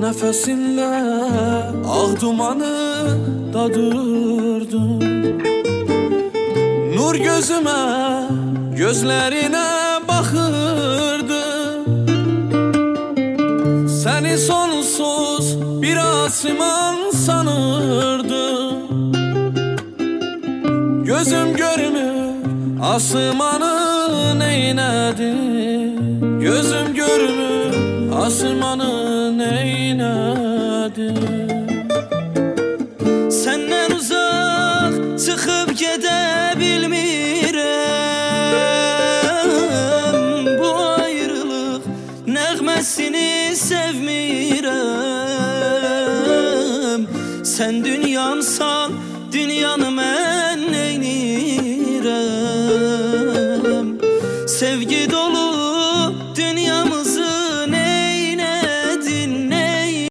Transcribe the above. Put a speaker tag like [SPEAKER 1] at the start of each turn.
[SPEAKER 1] Nefesinle ah dumanı dadırdım Nur gözüme gözlerine bakırdı Seni sonsuz bir asman sanırdım. Gözüm görmür asmanı neynedi Gözüm Asırmanın eynadı
[SPEAKER 2] Senden uzak çıkıp gidebilmirem. Bu ayrılık nəğməsini sevmirəm Sən dünyamsan, dünyanı mən eynirəm Sevgi dolu